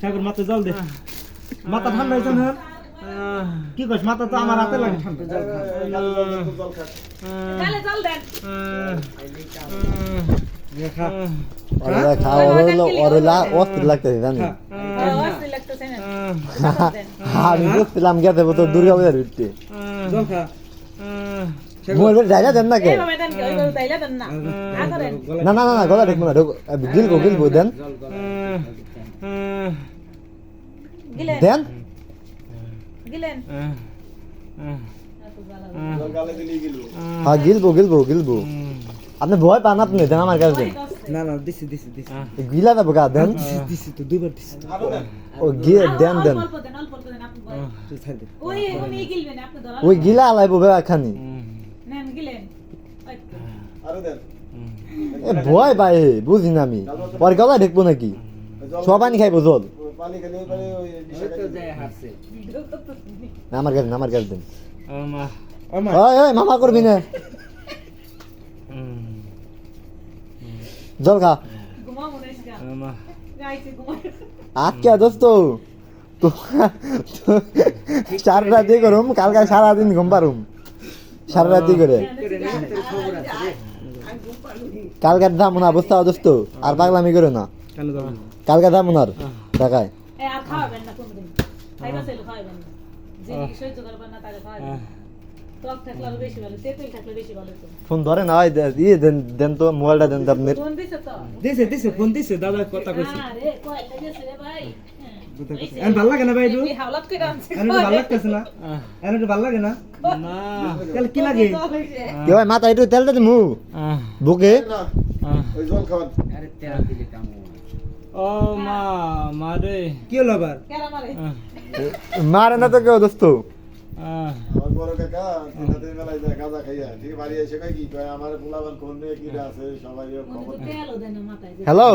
সাগর মাথা জল দে। মাথা ঠান্ডা হয়েছে না? কি কইস মাথা তো আমার হাতে লাগে ঠান্ডা। জল খা। জল দেন। অস্থির লাগতেছে জানি না। দেন। আমি বুঝছিলাম গেছে তো দুর্গা পূজার ভিত্তি। জল খা। মোবাইল জায়গা দেন না না। না না না না গলা দেখব না গিলবো গিলবো দেন। গিলেন দেন গিলেন হ্যাঁ গিলবো গিলবো গিলবো আপনি ভয় পান আপনি দেন আমার কাছে না না দিছি দিছি দিছি গিলা দেবো গা দেন দিছি দিছি তো দুইবার দিছি ও গিয়ে দেন দেন অল্প দেন অল্প দেন আপনি বলেন। তুই ছাড় দে ওই গিলা আলাইবো বে খানি। এ ভয় পাই বুঝি না আমি পরে গলা দেখব নাকি সব পানি খাইবো জল না, আমার দেন, আমার দেন ওই মামা করবি না। জল খা আজকে দোস্ত। রাতি করুম কালকে সারাদিন ঘুম পারুম সারা রাতি করে। কালকে দাম না বুঝতে দোস্ত। আর পাগলামি করে না। কেন যাব কালকে দাম টাকায়? এ আর খাওয়াবেন না কোনদিন। খাইবা চাইলে খাওয়াবেন না। যে সহ্য করবেন না খাওয়াবেন তো। ফোন ধরে না ওই ইয়ে দেন দেন তো মোবাইলটা দেন তো আপনার দিছে দিছে দিছে ফোন দিছে দাদা কথা কইছে। কইছে। এন ভালো লাগে না ভাই এন ভালো লাগতেছে না? এন ভালো লাগে না? তাহলে কি লাগে? কি ভাই মাথা একটু তেলটা দিমু বুকে। ও মা মারে কি হলো আবার? কেরা মারে মারে না তো কেউ দোস্ত। আহ। আমার বড় কাকা তিন দিন বেলায় যায় গাঁজা খাইয়া। ঠিক বাড়ি এসে কয় কি কয় আমার পোলাবান কোন কি আছে সবাই খবর হ্যালো